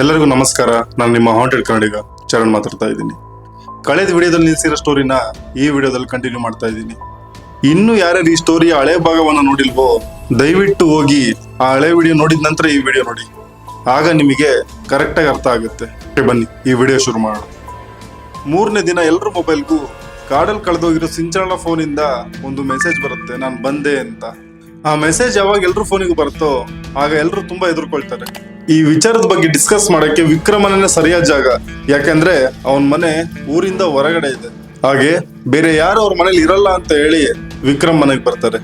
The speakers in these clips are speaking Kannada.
ಎಲ್ಲರಿಗೂ ನಮಸ್ಕಾರ. ನಾನು ನಿಮ್ಮ ಹಾಂಟೆಡ್ ಕನ್ನಡಿಗ ಚರಣ್ ಮಾತಾಡ್ತಾ ಇದ್ದೀನಿ. ಕಳೆದ ವಿಡಿಯೋದಲ್ಲಿ ನಿಲ್ಸಿರೋ ಸ್ಟೋರಿನ ಈ ವಿಡಿಯೋದಲ್ಲಿ ಕಂಟಿನ್ಯೂ ಮಾಡ್ತಾ ಇದ್ದೀನಿ. ಇನ್ನು ಯಾರ್ಯಾರು ಈ ಸ್ಟೋರಿಯ ಹಳೆ ಭಾಗವನ್ನು ನೋಡಿಲ್ವೋ, ದಯವಿಟ್ಟು ಹೋಗಿ ಆ ಹಳೆ ವಿಡಿಯೋ ನೋಡಿದ ನಂತರ ಈ ವಿಡಿಯೋ ನೋಡಿ. ಆಗ ನಿಮಗೆ ಕರೆಕ್ಟಾಗಿ ಅರ್ಥ ಆಗುತ್ತೆ. ಬನ್ನಿ, ಈ ವಿಡಿಯೋ ಶುರು ಮಾಡೋಣ. ಮೂರನೇ ದಿನ ಎಲ್ಲರೂ ಮೊಬೈಲ್ಗೂ ಕಾಡಲ್ಲಿ ಕಳೆದೋಗಿರೋ ಸಿಂಚರಣ ಫೋನಿಂದ ಒಂದು ಮೆಸೇಜ್ ಬರುತ್ತೆ. ನಾನು ಬಂದೆ ಅಂತ. ಆ ಮೆಸೇಜ್ ಯಾವಾಗ ಎಲ್ಲರೂ ಫೋನಿಗೂ ಬರುತ್ತೋ, ಆಗ ಎಲ್ಲರೂ ತುಂಬ ಎದುರ್ಕೊಳ್ತಾರೆ. ಈ ವಿಚಾರದ ಬಗ್ಗೆ ಡಿಸ್ಕಸ್ ಮಾಡಕ್ಕೆ ವಿಕ್ರಮನೇ ಸರಿಯಾದ ಜಾಗ. ಯಾಕಂದ್ರೆ ಅವನ ಮನೆ ಊರಿಂದ ಹೊರಗಡೆ ಇದೆ. ಹಾಗೆ ಬೇರೆ ಯಾರು ಅವ್ರ ಮನೇಲಿ ಇರಲ್ಲ ಅಂತ ಹೇಳಿ ವಿಕ್ರಮ್ ಮನೆಗೆ ಬರ್ತಾರೆ.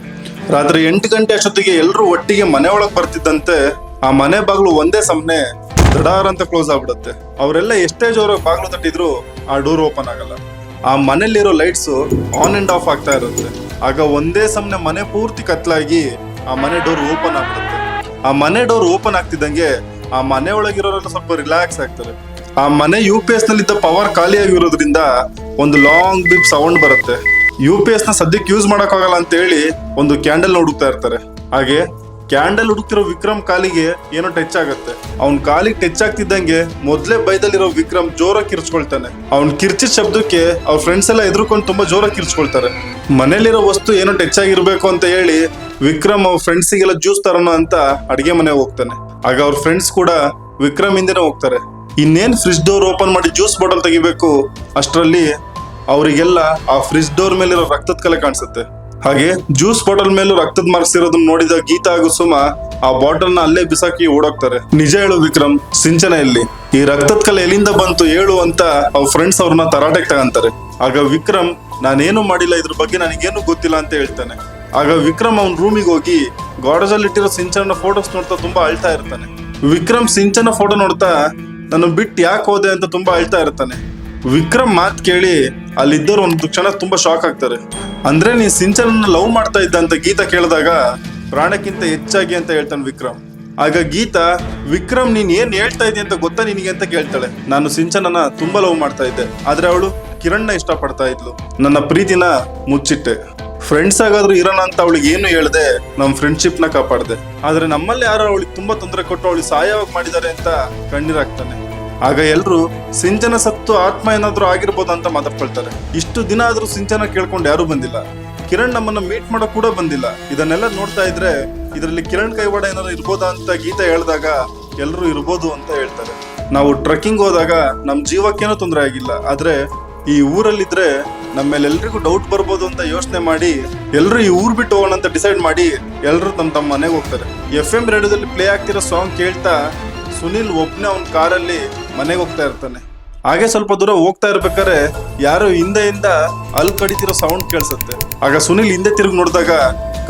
ರಾತ್ರಿ ಎಂಟು ಗಂಟೆ ಅಷ್ಟೊತ್ತಿಗೆ ಎಲ್ಲರೂ ಒಟ್ಟಿಗೆ ಮನೆ ಒಳಗೆ ಬರ್ತಿದ್ದಂತೆ ಆ ಮನೆ ಬಾಗ್ಲು ಒಂದೇ ಸಮನೆ ದಡಾರ್ ಅಂತ ಕ್ಲೋಸ್ ಆಗ್ಬಿಡುತ್ತೆ. ಅವರೆಲ್ಲ ಎಷ್ಟೇ ಜೋರಾಗಿ ಬಾಗ್ಲು ತಟ್ಟಿದ್ರು ಆ ಡೋರ್ ಓಪನ್ ಆಗಲ್ಲ. ಆ ಮನೆಯಲ್ಲಿರೋ ಲೈಟ್ಸ್ ಆನ್ ಅಂಡ್ ಆಫ್ ಆಗ್ತಾ ಇರುತ್ತೆ. ಆಗ ಒಂದೇ ಸಮನೆ ಮನೆ ಪೂರ್ತಿ ಕತ್ಲಾಗಿ ಆ ಮನೆ ಡೋರ್ ಓಪನ್ ಆಗ್ಬಿಡುತ್ತೆ. ಆ ಮನೆ ಡೋರ್ ಓಪನ್ ಆಗ್ತಿದ್ದಂಗೆ ಆ ಮನೆ ಒಳಗಿರೋರೆಲ್ಲ ಸ್ವಲ್ಪ ರಿಲ್ಯಾಕ್ಸ್ ಆಗ್ತಾರೆ. ಆ ಮನೆ ಯು ಪಿ ಎಸ್ ನಲ್ಲಿದ್ದ ಪವರ್ ಖಾಲಿಯಾಗಿರೋದ್ರಿಂದ ಒಂದು ಲಾಂಗ್ ಬಿಪ್ ಸೌಂಡ್ ಬರುತ್ತೆ. ಯು ಪಿ ಎಸ್ನ ಸದ್ಯಕ್ಕೆ ಯೂಸ್ ಆಗಲ್ಲ ಅಂತ ಹೇಳಿ ಒಂದು ಕ್ಯಾಂಡಲ್ ಹುಡುಕ್ತಾ ಇರ್ತಾರೆ. ಹಾಗೆ ಕ್ಯಾಂಡಲ್ ಹುಡುಕ್ತಿರೋ ವಿಕ್ರಮ್ ಕಾಲಿಗೆ ಏನೋ ಟಚ್ ಆಗುತ್ತೆ. ಅವ್ನ್ ಕಾಲಿಗೆ ಟಚ್ ಆಗ್ತಿದ್ದಂಗೆ ಮೊದ್ಲೇ ಬೈದಲ್ಲಿರೋ ವಿಕ್ರಮ್ ಜೋರ ಕಿರ್ಚ್ಕೊಳ್ತಾನೆ. ಅವ್ನ್ ಕಿರ್ಚಿದ ಶಬ್ದಕ್ಕೆ ಅವ್ರ ಫ್ರೆಂಡ್ಸ್ ಎಲ್ಲ ಎದುರ್ಕೊಂಡು ತುಂಬಾ ಜೋರ ಕಿರ್ಚ್ಕೊಳ್ತಾರೆ. ಮನೇಲಿರೋ ವಸ್ತು ಏನೋ ಟಚ್ ಆಗಿರ್ಬೇಕು ಅಂತ ಹೇಳಿ ವಿಕ್ರಮ್ ಅವ್ರ ಫ್ರೆಂಡ್ಸಿಗೆಲ್ಲ ಜ್ಯೂಸ್ ತರೋಣ ಅಂತ ಅಡಿಗೆ ಮನೆಗೆ ಹೋಗ್ತಾನೆ. ಆಗ ಅವ್ರ ಫ್ರೆಂಡ್ಸ್ ಕೂಡ ವಿಕ್ರಮ್ ಹಿಂದೆನೆ ಹೋಗ್ತಾರೆ. ಇನ್ನೇನ್ ಫ್ರಿಜ್ ಡೋರ್ ಓಪನ್ ಮಾಡಿ ಜ್ಯೂಸ್ ಬಾಟಲ್ ತೆಗಿಬೇಕು, ಅಷ್ಟರಲ್ಲಿ ಅವರಿಗೆಲ್ಲ ಆ ಫ್ರಿಜ್ ಡೋರ್ ಮೇಲಿರೋ ರಕ್ತದ ಕಲೆ ಕಾಣಿಸುತ್ತೆ. ಹಾಗೆ ಜ್ಯೂಸ್ ಬಾಟಲ್ ಮೇಲೂ ರಕ್ತದ ಮಾರ್ಕ್ಸ್ ನೋಡಿದ ಗೀತಾ ಹಾಗೂ ಸುಮ ಆ ಬಾಟಲ್ನ ಅಲ್ಲೇ ಬಿಸಾಕಿ ಓಡೋಗ್ತಾರೆ. ನಿಜ ಹೇಳು ವಿಕ್ರಮ್, ಸಿಂಚನ ಇಲ್ಲಿ ಈ ರಕ್ತದ ಕಲೆ ಎಲ್ಲಿಂದ ಬಂತು ಹೇಳು ಅಂತ ಅವ್ರ ಫ್ರೆಂಡ್ಸ್ ಅವ್ರನ್ನ ತರಾಟೆಗೆ ತಗಂತಾರೆ. ಆಗ ವಿಕ್ರಮ್, ನಾನೇನು ಮಾಡಿಲ್ಲ, ಇದ್ರ ಬಗ್ಗೆ ನನಗೇನು ಗೊತ್ತಿಲ್ಲ ಅಂತ ಹೇಳ್ತಾನೆ. ಆಗ ವಿಕ್ರಮ್ ಅವ್ನ ರೂಮಿಗೆ ಹೋಗಿ ಗಾಡಜಲ್ಲಿ ಇಟ್ಟಿರೋ ಸಿಂಚನ ಫೋಟೋಸ್ ನೋಡ್ತಾ ತುಂಬಾ ಅಳ್ತಾ ಇರ್ತಾನೆ. ವಿಕ್ರಮ್ ಸಿಂಚನ ಫೋಟೋ ನೋಡ್ತಾ, ನನ್ನ ಬಿಟ್ಟು ಯಾಕೆ ಹೋದೆ ಅಂತ ತುಂಬಾ ಅಳ್ತಾ ಇರ್ತಾನೆ. ವಿಕ್ರಮ್ ಮಾತು ಕೇಳಿ ಅಲ್ಲಿದ್ದವ್ರು ಒಂದು ಕ್ಷಣ ತುಂಬಾ ಶಾಕ್ ಆಗ್ತಾರೆ. ಅಂದ್ರೆ ನೀನ್ ಸಿಂಚನ ಲವ್ ಮಾಡ್ತಾ ಇದ್ದ ಅಂತ ಗೀತಾ ಕೇಳಿದಾಗ ಪ್ರಾಣಕ್ಕಿಂತ ಹೆಚ್ಚಾಗಿ ಅಂತ ಹೇಳ್ತಾನೆ ವಿಕ್ರಮ್. ಆಗ ಗೀತಾ, ವಿಕ್ರಮ್, ನೀನ್ ಏನ್ ಹೇಳ್ತಾ ಇದೀಯ ಅಂತ ಗೊತ್ತಾ ನಿನಗೆ ಅಂತ ಕೇಳ್ತಾಳೆ. ನಾನು ಸಿಂಚನನ ತುಂಬಾ ಲವ್ ಮಾಡ್ತಾ ಇದ್ದೆ. ಆದ್ರೆ ಅವಳು ಕಿರಣ್ನ ಇಷ್ಟಪಡ್ತಾ ಇದ್ಲು. ನನ್ನ ಪ್ರೀತಿನ ಮುಚ್ಚಿಟ್ಟೆ. ಫ್ರೆಂಡ್ಸ್ ಆಗಾದ್ರೂ ಇರೋಣ ಅಂತ ಅವಳಿಗೆ ಏನು ಹೇಳ್ದೆ, ನಮ್ ಫ್ರೆಂಡ್ಶಿಪ್ನ ಕಾಪಾಡ್ದೆ. ಆದ್ರೆ ನಮ್ಮಲ್ಲಿ ಯಾರೋ ಅವಳಿಗೆ ತುಂಬಾ ತೊಂದರೆ ಕೊಟ್ಟು ಅವಳಿಗೆ ಸಹಾಯವಾಗಿ ಮಾಡಿದ್ದಾರೆ ಅಂತ ಕಣ್ಣೀರಾಗ್ತಾನೆ. ಆಗ ಎಲ್ರು, ಸಿಂಚನ ಸತ್ತು ಆತ್ಮ ಏನಾದ್ರೂ ಆಗಿರ್ಬೋದು ಅಂತ ಮಾತಾಡ್ಕೊಳ್ತಾರೆ. ಇಷ್ಟು ದಿನ ಆದ್ರೂ ಸಿಂಚನ ಕೇಳ್ಕೊಂಡು ಯಾರು ಬಂದಿಲ್ಲ. ಕಿರಣ್ ನಮ್ಮನ್ನ ಮೀಟ್ ಮಾಡೋ ಕೂಡ ಬಂದಿಲ್ಲ. ಇದನ್ನೆಲ್ಲ ನೋಡ್ತಾ ಇದ್ರೆ, ಇದರಲ್ಲಿ ಕಿರಣ್ ಕೈವಾಡ ಏನಾದ್ರು ಇರ್ಬೋದಾ ಅಂತ ಗೀತೆ ಹೇಳಿದಾಗ ಎಲ್ರು ಇರ್ಬೋದು ಅಂತ ಹೇಳ್ತಾರೆ. ನಾವು ಟ್ರಕ್ಕಿಂಗ್ ಹೋದಾಗ ನಮ್ ಜೀವಕ್ಕೇನೂ ತೊಂದರೆ ಆಗಿಲ್ಲ. ಆದ್ರೆ ಈ ಊರಲ್ಲಿದ್ರೆ ನಮ್ಮ ಡೌಟ್ ಬರ್ಬೋದು ಅಂತ ಯೋಚನೆ ಮಾಡಿ ಎಲ್ಲರೂ ಈ ಊರ್ ಬಿಟ್ಟು ಹೋಗೋಣ ಅಂತ ಡಿಸೈಡ್ ಮಾಡಿ ಎಲ್ಲರೂ ತಮ್ಮ ತಮ್ಮ ಮನೆಗೆ ಹೋಗ್ತಾರೆ. ಎಫ್ ಎಂ ರೇಡಿಯೋದಲ್ಲಿ ಪ್ಲೇ ಆಗ್ತಿರೋ ಸಾಂಗ್ ಕೇಳ್ತಾ ಸುನಿಲ್ ಒಬ್ಬನೇ ಅವನ ಕಾರಲ್ಲಿ ಮನೆಗೆ ಹೋಗ್ತಾ ಇರ್ತಾನೆ. ಹಾಗೆ ಸ್ವಲ್ಪ ದೂರ ಹೋಗ್ತಾ ಇರ್ಬೇಕಾದ್ರೆ ಯಾರೋ ಹಿಂದೆಯಿಂದ ಅಲ್ಲಿ ಕಡಿತಿರೋ ಸೌಂಡ್ ಕೇಳಿಸುತ್ತೆ. ಆಗ ಸುನಿಲ್ ಹಿಂದೆ ತಿರುಗಿ ನೋಡಿದಾಗ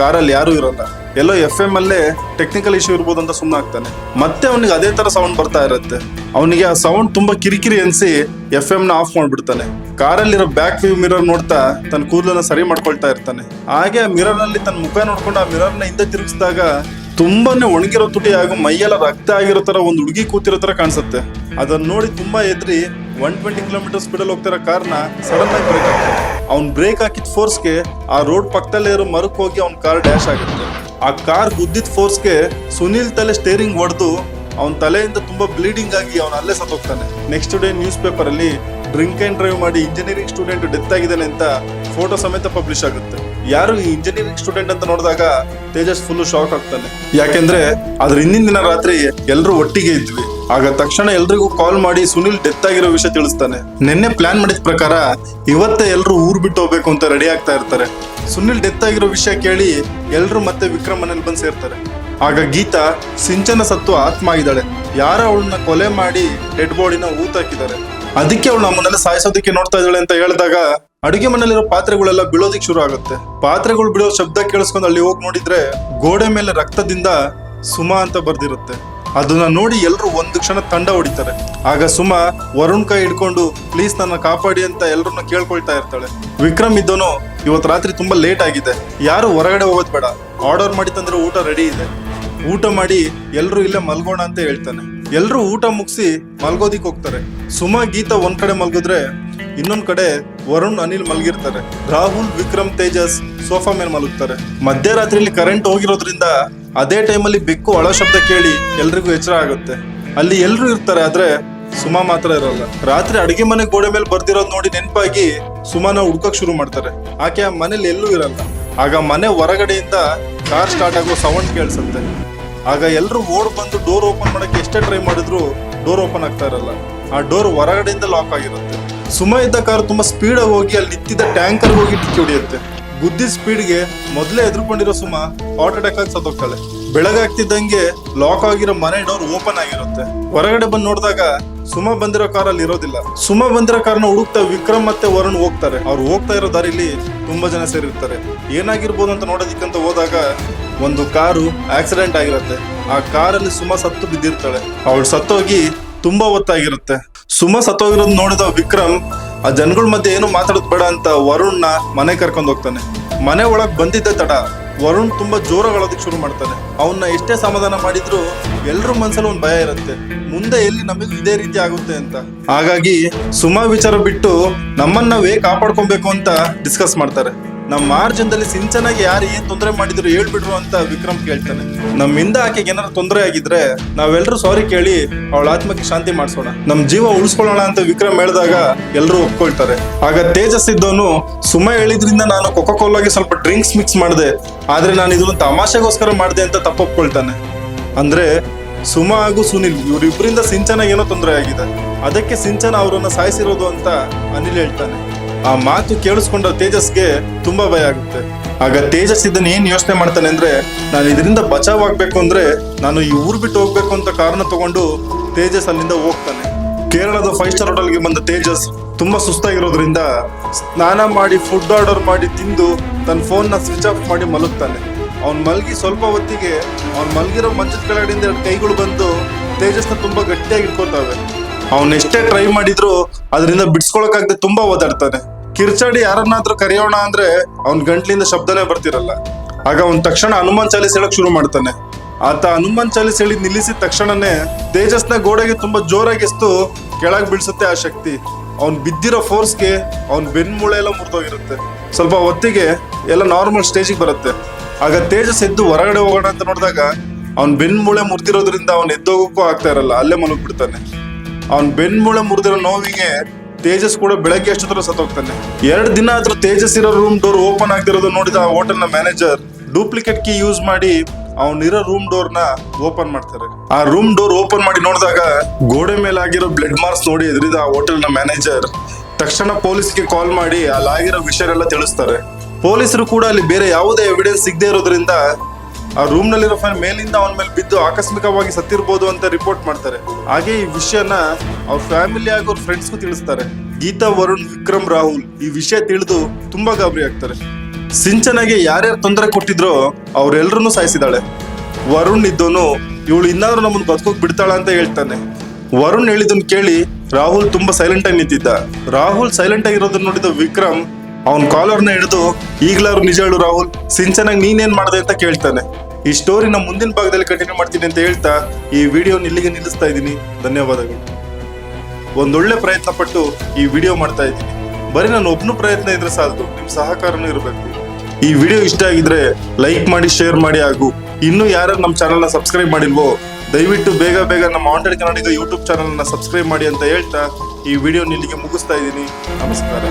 ಕಾರಲ್ಲಿ ಯಾರು ಇರಲ್ಲ. ಎಲ್ಲೋ ಎಫ್ ಎಂ ಅಲ್ಲೇ ಟೆಕ್ನಿಕಲ್ ಇಶ್ಯೂ ಇರ್ಬೋದು ಅಂತ ಸುಮ್ಮನೆ ಆಗ್ತಾನೆ. ಮತ್ತೆ ಅವನಿಗೆ ಅದೇ ತರ ಸೌಂಡ್ ಬರ್ತಾ ಇರುತ್ತೆ. ಅವನಿಗೆ ಆ ಸೌಂಡ್ ತುಂಬಾ ಕಿರಿಕಿರಿ ಅನ್ಸಿ ಎಫ್ ಎಂ ನ ಆಫ್ ಮಾಡ್ಬಿಡ್ತಾನೆ. ಕಾರಲ್ಲಿರೋ ಬ್ಯಾಕ್ ವ್ಯೂ ಮಿರರ್ ನೋಡ್ತಾ ತನ್ನ ಕೂದಲನ್ನ ಸರಿ ಮಾಡ್ಕೊಳ್ತಾ ಇರ್ತಾನೆ. ಹಾಗೆ ಆ ಮಿರರ್ ಅಲ್ಲಿ ತನ್ನ ಮುಖ ನೋಡ್ಕೊಂಡು ಆ ಮಿರರ್ನ ಹಿಂದೆ ತಿರುಗಿಸಿದಾಗ ತುಂಬಾನೇ ಒಣಗಿರೋ ತುಟಿ ಹಾಗೂ ಮೈಯೆಲ್ಲ ರಕ್ತ ಆಗಿರೋ ತರ ಒಂದು ಹುಡುಗಿ ಕೂತಿರೋ ತರ ಕಾಣಿಸುತ್ತೆ. ಅದನ್ನ ನೋಡಿ ತುಂಬಾ ಎದ್ರಿ ಒನ್ ಟ್ವೆಂಟಿ ಕಿಲೋಮೀಟರ್ ಸ್ಪೀಡಲ್ಲಿ ಹೋಗ್ತಿರೋ ಕಾರ್ನ ಸಡನ್ ಆಗಿ ಬ್ರೇಕ್ ಆಗ್ತದೆ ಅವ್ನು ಬ್ರೇಕ್ ಹಾಕಿದ ಫೋರ್ಸ್ಗೆ ಆ ರೋಡ್ ಪಕ್ಕದಲ್ಲೇ ಇರೋ ಮರಕ್ಕೆ ಹೋಗಿ ಅವ್ನ ಕಾರ್ ಡ್ಯಾಶ್ ಆಗುತ್ತೆ. ಆ ಕಾರ್ ಗುದ್ದಿದ ಫೋರ್ಸ್ಗೆ ಸುನಿಲ್ ತಲೆ ಸ್ಟೇರಿಂಗ್ ಹೊಡೆದು ಅವನ ತಲೆಯಿಂದ ತುಂಬಾ ಬ್ಲೀಡಿಂಗ್ ಆಗಿ ಅವನ ಅಲ್ಲೇ ಸತ್ತೋಗ್ತಾನೆ ನೆಕ್ಸ್ಟ್ ಡೇ ನ್ಯೂಸ್ ಪೇಪರ್ ಅಲ್ಲಿ ಡ್ರಿಂಕ್ ಅಂಡ್ ಡ್ರೈವ್ ಮಾಡಿ ಇಂಜಿನಿಯರಿಂಗ್ ಸ್ಟೂಡೆಂಟ್ ಡೆತ್ ಆಗಿದ್ದಾನೆ ಅಂತ ಫೋಟೋ ಸಮೇತ ಪಬ್ಲಿಷ್ ಆಗುತ್ತೆ. ಯಾರು ಇಂಜಿನಿಯರಿಂಗ್ ಸ್ಟೂಡೆಂಟ್ ಅಂತ ನೋಡಿದಾಗ ತೇಜಸ್ ಫುಲ್ ಶಾಕ್ ಆಗ್ತಾನೆ. ಯಾಕೆಂದ್ರೆ ಅದ್ರ ಹಿಂದಿನ ದಿನ ರಾತ್ರಿ ಎಲ್ಲರೂ ಒಟ್ಟಿಗೆ ಇದ್ವಿ. ಆಗ ತಕ್ಷಣ ಎಲ್ರಿಗೂ ಕಾಲ್ ಮಾಡಿ ಸುನಿಲ್ ಡೆತ್ ಆಗಿರೋ ವಿಷಯ ತಿಳಿಸ್ತಾನೆ. ನಿನ್ನೆ ಪ್ಲಾನ್ ಮಾಡಿದ ಪ್ರಕಾರ ಇವತ್ತೇ ಎಲ್ರು ಊರ್ ಬಿಟ್ಟು ಹೋಗ್ಬೇಕು ಅಂತ ರೆಡಿ ಆಗ್ತಾ ಇರ್ತಾರೆ. ಸುನಿಲ್ ಡೆತ್ ಆಗಿರೋ ವಿಷಯ ಕೇಳಿ ಎಲ್ರು ಮತ್ತೆ ವಿಕ್ರಮ್ ಮನೇಲಿ ಬಂದು ಸೇರ್ತಾರೆ. ಆಗ ಗೀತಾ ಸಿಂಚನ ಸತ್ತು ಆತ್ಮ ಆಗಿದ್ದಾಳೆ. ಯಾರ ಅವಳನ್ನ ಕೊಲೆ ಮಾಡಿ ಡೆಡ್ ಬಾಡಿನ ಊತಾಕಿದ್ದಾರೆ ಅದಕ್ಕೆ ಅವಳು ನಮ್ಮನ್ನೆಲ್ಲ ಸಾಯಿಸೋದಕ್ಕೆ ನೋಡ್ತಾ ಇದ್ದಾಳೆ ಅಂತ ಹೇಳಿದಾಗ ಅಡುಗೆ ಮನೆಯಲ್ಲಿರೋ ಪಾತ್ರೆಗಳೆಲ್ಲ ಬೀಳೋದಿಕ್ ಶುರು ಆಗುತ್ತೆ. ಪಾತ್ರೆಗಳು ಬಿಡೋ ಶಬ್ದ ಕೇಳಿಸ್ಕೊಂಡು ಅಲ್ಲಿ ಹೋಗಿ ನೋಡಿದ್ರೆ ಗೋಡೆ ಮೇಲೆ ರಕ್ತದಿಂದ ಸುಮಾ ಅಂತ ಬರ್ದಿರುತ್ತೆ. ಅದನ್ನ ನೋಡಿ ಎಲ್ಲರೂ ಒಂದು ಕ್ಷಣ ತಂಡ ಹೊಡಿತಾರೆ. ಆಗ ಸುಮಾ, ವರುಣ್ ಕೈ ಹಿಡ್ಕೊಂಡು ಪ್ಲೀಸ್ ನನ್ನ ಕಾಪಾಡಿ ಅಂತ ಎಲ್ಲರನ್ನ ಕೇಳ್ಕೊಳ್ತಾ ಇರ್ತಾಳೆ. ವಿಕ್ರಮ್ ಇದ್ದೋನು ಇವತ್ತು ರಾತ್ರಿ ತುಂಬಾ ಲೇಟ್ ಆಗಿದೆ. ಯಾರು ಹೊರಗಡೆ ಹೋಗೋದು ಬೇಡ. ಆರ್ಡರ್ ಮಾಡಿ ತಂದ್ರೆ ಊಟ ರೆಡಿ ಇದೆ. ಊಟ ಮಾಡಿ ಎಲ್ಲರೂ ಇಲ್ಲೇ ಮಲ್ಗೋಣ ಅಂತ ಹೇಳ್ತಾನೆ. ಎಲ್ಲರೂ ಊಟ ಮುಗಿಸಿ ಮಲ್ಗೋದಿಕ್ ಹೋಗ್ತಾರೆ. ಸುಮಾ, ಗೀತಾ ಒಂದ್ ಕಡೆ ಮಲ್ಗಿದ್ರೆ ಇನ್ನೊಂದ್ ಕಡೆ ವರುಣ್, ಅನಿಲ್ ಮಲಗಿರ್ತಾರೆ. ರಾಹುಲ್, ವಿಕ್ರಮ್, ತೇಜಸ್ ಸೋಫಾ ಮೇಲೆ ಮಲಗ್ತಾರೆ. ಮಧ್ಯರಾತ್ರಿಯಲ್ಲಿ ಕರೆಂಟ್ ಹೋಗಿರೋದ್ರಿಂದ ಅದೇ ಟೈಮಲ್ಲಿ ಬೆಕ್ಕು ಅಳೋ ಶಬ್ದ ಕೇಳಿ ಎಲ್ರಿಗೂ ಎಚ್ಚರ ಆಗುತ್ತೆ. ಅಲ್ಲಿ ಎಲ್ರು ಇರ್ತಾರೆ, ಆದ್ರೆ ಸುಮಾ ಮಾತ್ರ ಇರಲ್ಲ. ರಾತ್ರಿ ಅಡಿಗೆ ಮನೆ ಗೋಡೆ ಮೇಲೆ ಬರ್ದಿರೋದ್ ನೋಡಿ ನೆನಪಾಗಿ ಸುಮಾನ ಹುಡ್ಕಕ್ ಶುರು ಮಾಡ್ತಾರೆ. ಆಕೆ ಆ ಮನೇಲಿ ಎಲ್ಲೂ ಇರಲ್ಲ. ಆಗ ಮನೆ ಹೊರಗಡೆಯಿಂದ ಕಾರ್ ಸ್ಟಾರ್ಟ್ ಆಗೋ ಸೌಂಡ್ ಕೇಳಿಸುತ್ತೆ. ಆಗ ಎಲ್ರು ಓಡ್ ಬಂದು ಡೋರ್ ಓಪನ್ ಮಾಡಕ್ಕೆ ಎಷ್ಟೇ ಟ್ರೈ ಮಾಡಿದ್ರು ಡೋರ್ ಓಪನ್ ಆಗ್ತಾ ಇರಲ್ಲ. ಆ ಡೋರ್ ಹೊರಗಡೆಯಿಂದ ಲಾಕ್ ಆಗಿರುತ್ತೆ. ಸುಮ ಇದ್ದ ಕಾರ್ ತುಂಬಾ ಸ್ಪೀಡ್ ಆಗಿ ಹೋಗಿ ಅಲ್ಲಿ ನಿಂತಿದ್ದ ಟ್ಯಾಂಕರ್ ಹೋಗಿ ಡಿಕ್ಕಿ ಹೊಡಿಯುತ್ತೆ. ಗುದ್ದಿ ಸ್ಪೀಡ್ಗೆ ಮೊದಲೇ ಎದುರುಕೊಂಡಿರೋ ಸುಮ ಹಾರ್ಟ್ ಅಟ್ಯಾಕ್ ಆಗಿ ಸತ್ತೋಗ್ತಾಳೆ. ಬೆಳಗಾಗ್ತಿದ್ದಂಗೆ ಲಾಕ್ ಆಗಿರೋ ಮನೆ ಡೋರ್ ಓಪನ್ ಆಗಿರುತ್ತೆ. ಹೊರಗಡೆ ಬಂದು ನೋಡಿದಾಗ ಸುಮ ಬಂದಿರೋ ಕಾರಲ್ಲಿ ಇರೋದಿಲ್ಲ. ಸುಮ ಬಂದಿರೋ ಕಾರ್ನ ಹುಡುಕ್ತಾ ವಿಕ್ರಮ್ ಮತ್ತೆ ವರುಣ್ ಹೋಗ್ತಾರೆ. ಅವ್ರು ಹೋಗ್ತಾ ಇರೋ ದಾರಿಲಿ ತುಂಬಾ ಜನ ಸೇರಿರ್ತಾರೆ. ಏನಾಗಿರ್ಬೋದು ಅಂತ ನೋಡೋದಿಕ್ಕಂತ ಹೋದಾಗ ಒಂದು ಕಾರು ಆಕ್ಸಿಡೆಂಟ್ ಆಗಿರುತ್ತೆ. ಆ ಕಾರಲ್ಲಿ ಸುಮ ಸತ್ತು ಬಿದ್ದಿರ್ತಾಳೆ. ಅವಳು ಸತ್ತೋಗಿ ತುಂಬಾ ಹೊತ್ತಾಗಿರುತ್ತೆ. ಸುಮ ಸತ್ತೋಗಿರೋದ್ ನೋಡಿದ ವಿಕ್ರಮ್, ಆ ಜನಗಳ ಮಧ್ಯೆ ಏನು ಮಾತಾಡೋದ್ ಬೇಡ ಅಂತ ವರುಣ್ನ ಮನೆ ಕರ್ಕೊಂಡು ಹೋಗ್ತಾನೆ. ಮನೆ ಒಳಗ್ ಬಂದಿದ್ದೆ ತಡ ವರುಣ್ ತುಂಬಾ ಜೋರಾಗಿ ಅಳೋದಕ್ಕೆ ಶುರು ಮಾಡ್ತಾನೆ. ಅವನ್ನ ಎಷ್ಟೇ ಸಮಾಧಾನ ಮಾಡಿದ್ರು ಎಲ್ರ ಮನ್ಸಲ್ಲಿ ಒಂದು ಭಯ ಇರುತ್ತೆ. ಮುಂದೆ ಎಲ್ಲಿ ನಮಗ್ ಇದೇ ರೀತಿ ಆಗುತ್ತೆ ಅಂತ. ಹಾಗಾಗಿ ಸುಮಾ ವಿಚಾರ ಬಿಟ್ಟು ನಮ್ಮನ್ನ ನಾವೇ ಕಾಪಾಡ್ಕೊಬೇಕು ಅಂತ ಡಿಸ್ಕಸ್ ಮಾಡ್ತಾರೆ. ನಮ್ಮ ಮಾರ್ಜನದಲ್ಲಿ ಸಿಂಚನಾಗಿ ಯಾರು ಏನ್ ತೊಂದರೆ ಮಾಡಿದ್ರು ಹೇಳ್ಬಿಡ್ರು ಅಂತ ವಿಕ್ರಮ್ ಕೇಳ್ತಾನೆ. ನಮ್ಮಿಂದ ಆಕೆಗೆ ಏನಾರು ತೊಂದರೆ ಆಗಿದ್ರೆ ನಾವೆಲ್ಲರೂ ಸಾರಿ ಕೇಳಿ ಅವಳ ಆತ್ಮಕ್ಕೆ ಶಾಂತಿ ಮಾಡಿಸೋಣ. ನಮ್ ಜೀವ ಉಳಿಸ್ಕೊಳ್ಳೋಣ ಅಂತ ವಿಕ್ರಮ್ ಹೇಳಿದಾಗ ಎಲ್ಲರೂ ಒಪ್ಕೊಳ್ತಾರೆ. ಆಗ ತೇಜಸ್ ಇದ್ದವನು ಸುಮ್ಮ ಹೇಳಿದ್ರಿಂದ ನಾನು ಕೊಕೋ ಕೋಲಾಗೆ ಸ್ವಲ್ಪ ಡ್ರಿಂಕ್ಸ್ ಮಿಕ್ಸ್ ಮಾಡಿದೆ. ಆದ್ರೆ ನಾನು ಇದನ್ನು ತಮಾಷೆಗೋಸ್ಕರ ಮಾಡಿದೆ ಅಂತ ತಪ್ಪೊಪ್ಕೊಳ್ತಾನೆ ಅಂದ್ರೆ ಸುಮ ಹಾಗೂ ಸುನಿಲ್ ಇವರಿಬ್ಬರಿಂದ ಸಿಂಚನ ಏನೋ ತೊಂದರೆ ಆಗಿದೆ. ಅದಕ್ಕೆ ಸಿಂಚನ ಅವರನ್ನ ಸಾಯಿಸಿರೋದು ಅಂತ ಅನಿಲ್ ಹೇಳ್ತಾನೆ. ಆ ಮಾತು ಕೇಳಿಸ್ಕೊಂಡ ತೇಜಸ್ಗೆ ತುಂಬಾ ಭಯ ಆಗುತ್ತೆ. ಆಗ ತೇಜಸ್ ಇದನ್ನ ಏನ್ ಯೋಚನೆ ಮಾಡ್ತಾನೆ ಅಂದ್ರೆ, ನಾನು ಇದರಿಂದ ಬಚಾವ್ ಆಗ್ಬೇಕು ಅಂದ್ರೆ ನಾನು ಈ ಊರ್ ಬಿಟ್ಟು ಹೋಗ್ಬೇಕು ಅಂತ ಕಾರಣ ತಗೊಂಡು ತೇಜಸ್ ಅಲ್ಲಿಂದ ಹೋಗ್ತಾನೆ. ಕೇರಳದ ಫೈವ್ ಸ್ಟಾರ್ ಹೋಟೆಲ್ಗೆ ಬಂದ ತೇಜಸ್ ತುಂಬಾ ಸುಸ್ತಾಗಿರೋದ್ರಿಂದ ಸ್ನಾನ ಮಾಡಿ ಫುಡ್ ಆರ್ಡರ್ ಮಾಡಿ ತಿಂದು ತನ್ನ ಫೋನ್ನ ಸ್ವಿಚ್ ಆಫ್ ಮಾಡಿ ಮಲಗ್ತಾನೆ. ಅವ್ನ್ ಮಲಗಿ ಸ್ವಲ್ಪ ಹೊತ್ತಿಗೆ ಅವ್ನ್ ಮಲಗಿರೋ ಮಂಚದ ಕೆಳಗಡೆಯಿಂದ ಎರಡು ಕೈಗಳು ಬಂದು ತೇಜಸ್ನ ತುಂಬಾ ಗಟ್ಟಿಯಾಗಿ ಇಟ್ಕೋತಾವೆ ಅವ್ನು ಎಷ್ಟೇ ಟ್ರೈ ಮಾಡಿದ್ರು ಅದರಿಂದ ಬಿಡ್ಸ್ಕೊಳಕ್ಕಾಗದೆ ತುಂಬಾ ಓದಾಡ್ತಾನೆ. ಕಿರ್ಚಾಡಿ ಯಾರನ್ನಾದ್ರೂ ಕರೆಯೋಣ ಅಂದ್ರೆ ಅವ್ನ ಗಂಟ್ಲಿಂದ ಶಬ್ದನೇ ಬರ್ತಿರಲ್ಲ. ಆಗ ಅವ್ನ್ ತಕ್ಷಣ ಹನುಮಾನ್ ಚಾಲಿಸ್ ಹೇಳಕ್ ಶುರು ಮಾಡ್ತಾನೆ. ಆತ ಹನುಮಾನ್ ಚಾಲಿಸ್ ಹೇಳಿ ನಿಲ್ಲಿಸಿದ ತಕ್ಷಣನೇ ತೇಜಸ್ನ ಗೋಡೆಗೆ ತುಂಬಾ ಜೋರಾಗಿ ಎಸ್ತು ಕೆಳಗ್ ಬೀಳ್ಸುತ್ತೆ ಆ ಶಕ್ತಿ. ಅವ್ನ್ ಬಿದ್ದಿರೋ ಫೋರ್ಸ್ಗೆ ಅವ್ನ್ ಬೆನ್ಮೂಳೆ ಎಲ್ಲ ಮುರಿದೋಗಿರುತ್ತೆ. ಸ್ವಲ್ಪ ಹೊತ್ತಿಗೆ ಎಲ್ಲ ನಾರ್ಮಲ್ ಸ್ಟೇಜಿಗೆ ಬರುತ್ತೆ. ಆಗ ತೇಜಸ್ ಎದ್ದು ಹೊರಗಡೆ ಹೋಗೋಣ ಅಂತ ನೋಡಿದಾಗ ಅವ್ನ್ ಬೆನ್ಮೂಳೆ ಮುರಿದಿರೋದ್ರಿಂದ ಅವ್ನು ಎದ್ದೋಗಕ್ಕೂ ಆಗ್ತಾ ಇರಲ್ಲ, ಅಲ್ಲೇ ಮಲಗ್ಬಿಡ್ತಾನೆ. ಅವನ್ ಬೆನ್ಮೂಳೆ ಮುರಿದಿರೋ ನೋವಿಗೆ ತೇಜಸ್ ಕೂಡ ಬೆಳಗ್ಗೆ ಅಷ್ಟೊತ್ತರ ಸತ್ತೋಗ್ತಾನೆ. ಎರಡು ದಿನ ಆದ್ರೂ ತೇಜಸ್ ಇರೋ ರೂಮ್ ಡೋರ್ ಓಪನ್ ಆಗದಿರೋದು ನೋಡಿದ ಆ ಹೋಟೆಲ್ನ ಮ್ಯಾನೇಜರ್ ಡೂಪ್ಲಿಕೇಟ್ ಕೀ ಯೂಸ್ ಮಾಡಿ ಅವನಿರೋ ರೂಮ್ ಡೋರ್ನ ಓಪನ್ ಮಾಡ್ತಾರೆ. ಆ ರೂಮ್ ಡೋರ್ ಓಪನ್ ಮಾಡಿ ನೋಡಿದಾಗ ಗೋಡೆ ಮೇಲೆ ಆಗಿರೋ ಬ್ಲಡ್ ಮಾರ್ಕ್ಸ್ ನೋಡಿ ಎದುರಿದ ಆ ಹೋಟೆಲ್ನ ಮ್ಯಾನೇಜರ್ ತಕ್ಷಣ ಪೊಲೀಸ್ಗೆ ಕಾಲ್ ಮಾಡಿ ಅಲ್ಲಿ ಆಗಿರೋ ವಿಷಯನೆಲ್ಲ ತಿಳಿಸ್ತಾರೆ. ಪೊಲೀಸರು ಕೂಡ ಅಲ್ಲಿ ಬೇರೆ ಯಾವುದೇ ಎವಿಡೆನ್ಸ್ ಸಿಗದೆ ಇರೋದ್ರಿಂದ ಆ ರೂಮ್ ನಲ್ಲಿರೋ ಫ್ಯಾನ್ ಮೇಲಿಂದ ಅವನ ಮೇಲೆ ಬಿದ್ದು ಆಕಸ್ಮಿಕವಾಗಿ ಸತ್ತಿರ್ಬೋದು ಅಂತ ರಿಪೋರ್ಟ್ ಮಾಡ್ತಾರೆ. ಹಾಗೆ ಈ ವಿಷಯನ ಅವ್ರ ಫ್ಯಾಮಿಲಿ ಹಾಗೂ ಅವ್ರ ಫ್ರೆಂಡ್ಸ್ಗೂ ತಿಳಿಸ್ತಾರೆ. ಗೀತಾ, ವರುಣ್, ವಿಕ್ರಮ್, ರಾಹುಲ್ ಈ ವಿಷಯ ತಿಳಿದು ತುಂಬಾ ಗಾಬರಿ ಆಗ್ತಾರೆ. ಸಿಂಚನಾಗೆ ಯಾರ್ಯಾರು ತೊಂದರೆ ಕೊಟ್ಟಿದ್ರೋ ಅವ್ರೆಲ್ರನ್ನೂ ಸಾಯಿಸಿದಾಳೆ. ವರುಣ್ ಇದ್ದೋನು ಇವಳು ಇನ್ನಾದ್ರೂ ನಮ್ಮನ್ನು ಬದುಕೋಕ್ ಬಿಡ್ತಾಳ ಅಂತ ಹೇಳ್ತಾನೆ. ವರುಣ್ ಹೇಳಿದನ್ ಕೇಳಿ ರಾಹುಲ್ ತುಂಬಾ ಸೈಲೆಂಟ್ ಆಗಿ ನಿಂತಿದ್ದ. ರಾಹುಲ್ ಸೈಲೆಂಟ್ ಆಗಿರೋದನ್ನ ನೋಡಿದ ವಿಕ್ರಮ್ ಅವನ್ ಕಾಲರ್ನ ಹಿಡಿದು ಈಗ್ಲಾರು ನಿಜ ಹೇಳು ರಾಹುಲ್, ಸಿಂಚನಾಗ್ ನೀನೇನ್ ಮಾಡ್ದೆ? ಅಂತ ಕೇಳ್ತಾನೆ. ಈ ಸ್ಟೋರಿನ ಮುಂದಿನ ಭಾಗದಲ್ಲಿ ಕಂಟಿನ್ಯೂ ಮಾಡ್ತೀನಿ ಅಂತ ಹೇಳ್ತಾ ಈ ವಿಡಿಯೋ ಇಲ್ಲಿಗೆ ನಿಲ್ಲಿಸ್ತಾ ಇದ್ದೀನಿ. ಧನ್ಯವಾದಗಳು. ಒಂದೊಳ್ಳೆ ಪ್ರಯತ್ನ ಪಟ್ಟು ಈ ವಿಡಿಯೋ ಮಾಡ್ತಾ ಇದ್ದೀನಿ. ಬರೀ ನಾನು ಒಬ್ನು ಪ್ರಯತ್ನ ಇದ್ರೆ ಸಾಲದು ನಿಮ್ ಸಹಕಾರನೂ ಇರಬೇಕು. ಈ ವಿಡಿಯೋ ಇಷ್ಟ ಆಗಿದ್ರೆ ಲೈಕ್ ಮಾಡಿ ಶೇರ್ ಮಾಡಿ ಹಾಗೂ ಇನ್ನೂ ಯಾರು ನಮ್ಮ ಚಾನಲ್ನ ಸಬ್ಸ್ಕ್ರೈಬ್ ಮಾಡಿಲ್ವೋ, ದಯವಿಟ್ಟು ಬೇಗ ಬೇಗ ನಮ್ಮ ಆಂಡ್ರೆಡ್ ಕನ್ನಡಿಗ ಯೂಟ್ಯೂಬ್ ಚಾನಲ್ನ ಸಬ್ಸ್ಕ್ರೈಬ್ ಮಾಡಿ ಅಂತ ಹೇಳ್ತಾ ಈ ವಿಡಿಯೋ ಇಲ್ಲಿಗೆ ಮುಗಿಸ್ತಾ ಇದ್ದೀನಿ. ನಮಸ್ಕಾರ.